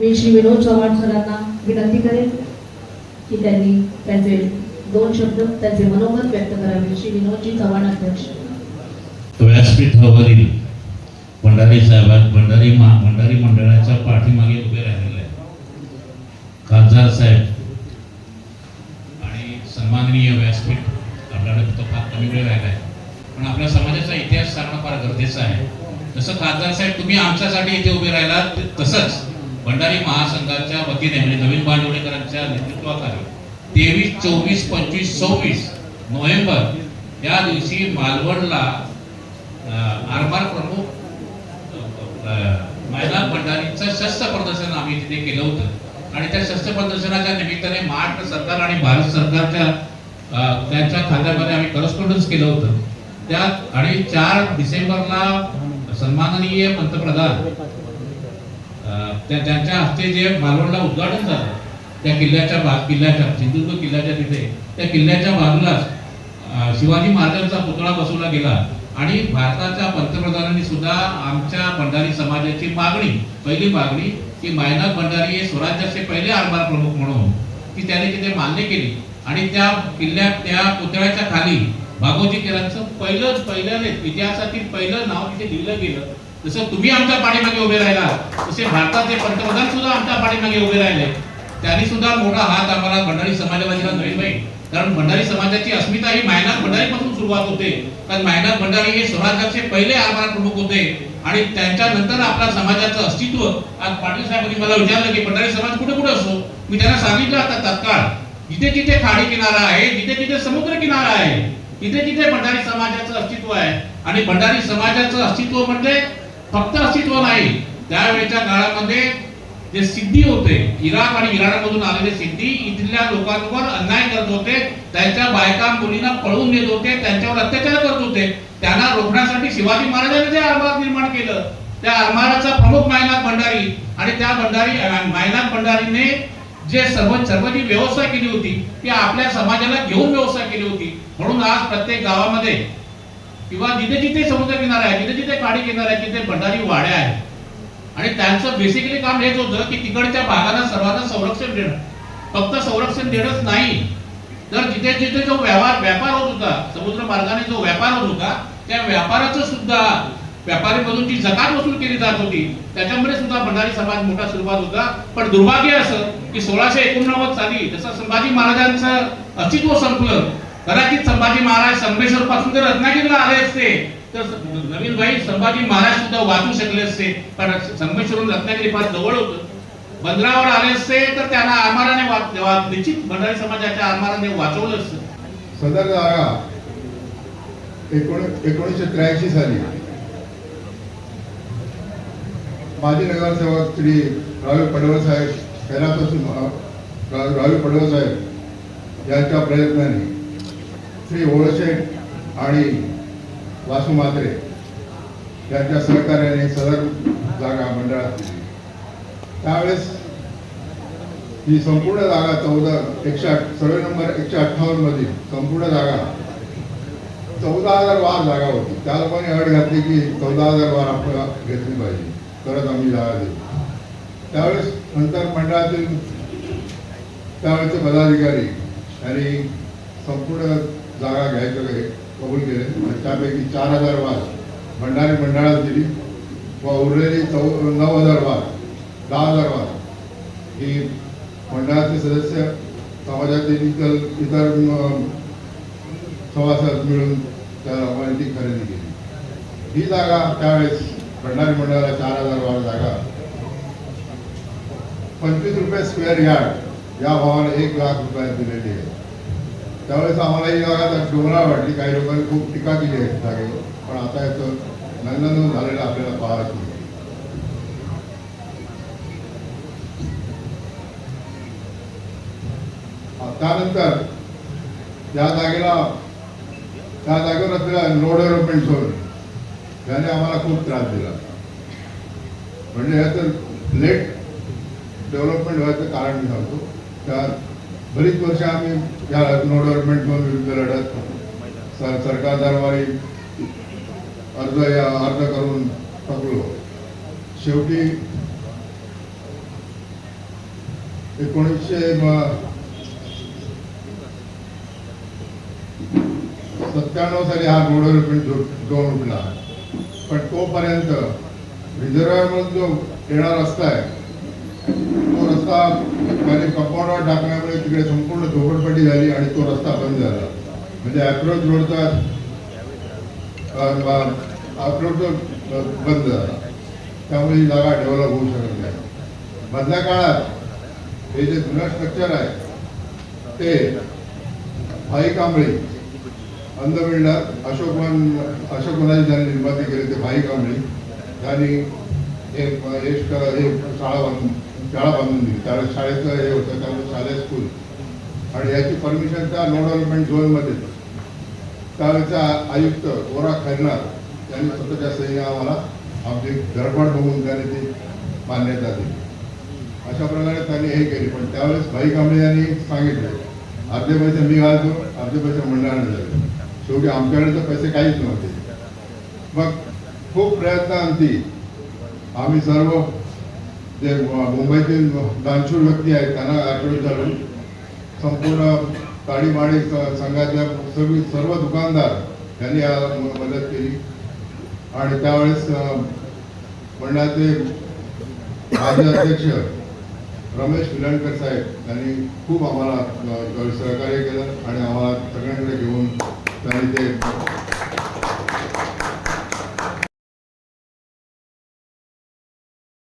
मी श्री विनोद चव्हाण सरांना विनंती करेन की त्यांनी त्यांचे दोन शब्द त्यांचे मनोगत व्यक्त करावे. श्री विनोदजी चव्हाण अध्यक्ष. व्यासपीठावरील भंडारी साहेबात भंडारी मा भंडारी मंडळाच्या पाठीमागे उभे राहिलेले आहेत. खासदार साहेब आणि सन्माननीय व्यासपीठ आपल्याला तो फार कमी वेळ राहिला आहे. पण आपल्या समाजाचा इतिहास सांगणं फार गरजेचं आहे. जसं खासदार साहेब तुम्ही आमच्यासाठी इथे उभे राहिलात तसंच भंडारी महासंघाच्या वतीने म्हणजे नवीन बांडवडेकरांच्या नेतृत्वाखाली तेवीस चोवीस पंचवीस सव्वीस नोव्हेंबर या दिवशी मालवणला आरमार प्रमुख महिला मैदान भंडारीचं शस्त्र प्रदर्शन आम्ही तिथे केलं होतं. आणि त्या शस्त्र प्रदर्शनाच्या निमित्ताने महाराष्ट्र सरकार आणि भारत सरकारच्या त्यांच्या खात्यामध्ये आम्ही करस्पॉन्डन्स केलं होतं. त्यात आणि चार डिसेंबरला सन्माननीय पंतप्रधान त्या त्यांच्या हस्ते जे मालवणला उद्घाटन झालं त्या किल्ल्याच्या बाग किल्ल्याच्या सिंधुदुर्ग किल्ल्याच्या तिथे त्या किल्ल्याच्या बाजूलाच शिवाजी महाराजांचा पुतळा बसवला गेला. आणि भारताच्या पंतप्रधानांनी सुद्धा आमच्या भंडारी समाजाची मागणी पहिली मागणी की मायनाथ भंडारी हे स्वराज्याचे पहिले आरमार प्रमुख म्हणून की त्याने तिथे मान्य केली. आणि त्या किल्ल्यात त्या पुतळ्याच्या खाली भागोजी केरांचं पहिलं पहिल्याने इतिहासातील पहिलं नाव तिथे लिहिलं गेलं. जसं तुम्ही आमच्या पाठीमागे उभे राहिला तसे भारताचे पंतप्रधान सुद्धा आमच्या पाठीमागे उभे राहिले. त्यांनी सुद्धा मोठा हात आम्हाला भंडारी समाजवादीला नवीन नाही कारण भंडारी समाजाची अस्मिता ही मायनाथ भंडारी पासून सुरुवात होते. कारण मायनाथ भंडारी हे स्वराज्याचे पहिले आरमार प्रमुख होते. आणि त्यांच्यानंतर आपल्या समाजाचं अस्तित्व आज पाटील साहेबांनी मला विचारलं की भंडारी समाज कुठे कुठे असतो मी त्यांना सांगितलं आता तत्काळ. जिथे जिथे खाडी किनारा आहे जिथे जिथे समुद्र किनारा आहे तिथे तिथे भंडारी समाजाचं अस्तित्व आहे. आणि भंडारी समाजाचं अस्तित्व म्हणजे फक्त अस्तित्व नाही त्यावेळेच्या काळामध्ये जे सिद्धी होते इराक आणि इराणमधून आलेले सिद्धी इथल्या लोकांवर अन्याय करत होते त्यांच्या बायका मुलींना पळवून नेत होते त्यांच्यावर अत्याचार करत होते. त्यांना रोखण्यासाठी शिवाजी महाराजांनी जे आरमार निर्माण केलं त्या आरमाराचा प्रमुख मायनाथ भंडारी आणि त्या भंडारी मायनाथ भंडारीने जे सर्व सर्व जी व्यवस्था केली होती ती आपल्या समाजाला घेऊन व्यवस्था केली होती. म्हणून आज प्रत्येक गावामध्ये किंवा जिथे जिथे समुद्र किनारा आहे जिथे जिथे काडी किनारा आहे तिथे भंडारी वाड्या आहेत. आणि त्यांचं बेसिकली काम हेच होतं की तिकडच्या भागाला सर्वांना संरक्षण देणं. फक्त संरक्षण देणंच नाही. तर जिथे जिथे जो व्यवहार व्यापार होत होता समुद्र मार्गाने जो व्यापार होत होता त्या व्यापाराचं सुद्धा व्यापारीमधून जी जकात वसूल केली जात होती त्याच्यामध्ये सुद्धा भंडारी समाज मोठा सुरुवात होता. पण दुर्भाग्य असं की सोळाशे एकोणनव्वद साली जसं संभाजी महाराजांचं अस्तित्व संपलं कदाचित संभाजी महाराज संगमेश्वर पासून जर रत्नागिरीला आले असते तर नवीन भाई संभाजी महाराज सुद्धा वाचू शकले असते. कारण संगमेश्वरून रत्नागिरी फार जवळ होतं. बंदरावर आले असते तर त्यांना आरमाराने निश्चित भंडारी समाजाच्या आरमाराने वाचवलं असत. सदर जागा एकोण एकोणीसशे त्र्याऐंशी साली माजी नगरसेवक श्री रावी पडवळ साहेब पहिल्यापासून रावी पडवळ साहेब यांच्या प्रयत्नाने श्री ओळशेठ आणि वासू म्हात्रे यांच्या सहकार्याने सदर जागा मंडळात दिली. त्यावेळेस ही संपूर्ण जागा चौदा एकशे आठ सर्वे नंबर एकशे अठ्ठावन्न मधील संपूर्ण जागा चौदा हजार वार जागा होती. त्या लोकांनी अट घातली की चौदा हजार वार आपल्याला घेतली पाहिजे. तरच आम्ही जागा देऊ त्यावेळेस नंतर मंडळातील त्यावेळेचे पदाधिकारी आणि संपूर्ण जागा घ्यायचं कबूल केले. आणि त्यापैकी चार हजार वाद भंडारी मंडळात दिली व उरलेली चौ नऊ हजार वाद दहा हजार वाद ही मंडळाचे सदस्य समाजातील इतर इतर सभासद मिळून त्या ती खरेदी केली. ही जागा त्यावेळेस भंडारी मंडळाला चार हजार वार जागा. पंचवीस रुपये स्क्वेअर यार्ड. या भावाने एक लाख रुपयात दिलेली आहे त्यावेळेस आम्हाला ही जागा डोंगराळ वाटली काही लोकांनी खूप टीका केली आहे जागेवर. पण आता याचं नंदन झालेलं आपल्याला पाहायचं त्यानंतर त्या जागेला त्या जागेवर असलेला रोड डेव्हलपमेंट झोन त्याने आम्हाला खूप त्रास दिला. म्हणजे ह्याचं लेट डेव्हलपमेंट व्हायचं कारण मी सांगतो. त्या बरीच वर्ष आम्ही या नो डेव्हलपमेंट विरुद्ध लढत सर सरकार दरबारी अर्ज या अर्ज करून थकलो शेवटी एकोणीसशे सत्त्याण्णव साली हा रोड डेव्हलपमेंट झोन उठला. पण तोपर्यंत रिझर्वायरमध्ये जो येणारा रस्ता आहे तो रस्ता खाली कंपाऊंडवर टाकण्या तिकडे संपूर्ण झोपडपट्टी झाली आणि तो रस्ता बंद झाला. म्हणजे अप्रोच रोडचा अप्रोच बंद झाला. त्यामुळे ही जागा डेव्हलप होऊ शकत नाही. मधल्या काळात हे जे जुनं स्ट्रक्चर आहे ते भाई कांबळे अंध बिल्डर अशोकवन अशोकवनाची ज्यांनी निर्माती केली ते भाई कांबळे त्यांनी हे हे शाळा बांधून शाळा बांधून दिली. त्यावेळेस शाळेचं हे होतं त्यामुळे शालेय स्कूल. आणि याची परमिशन त्या नो डेव्हलपमेंट झोनमध्ये त्यावेळेचा आयुक्त गोरा खैरनार यांनी स्वतःच्या सहीने आम्हाला आमची धडपड बघून त्याने ती मान्यता दिली. अशा प्रकारे त्यांनी हे केली. पण त्यावेळेस भाई कांबळे यांनी सांगितले अर्धे पैसे मी घालतो अर्धे पैसे मंडळाने झाले शेवटी आमच्याकडे तर पैसे काहीच नव्हते. मग खूप प्रयत्नांती आम्ही सर्व जे मुंबईतील दानशूर व्यक्ती आहेत त्यांना आठवण झालं. संपूर्ण ताडीमाडी संघातल्या सर्व सर्व दुकानदार यांनी मदत केली. आणि त्यावेळेस अं, मंडळाचे माजी अध्यक्ष रमेश विलणकर साहेब यांनी खूप आम्हाला सहकार्य केलं आणि आम्हाला सगळ्यांकडे घेऊन त्यांनी ते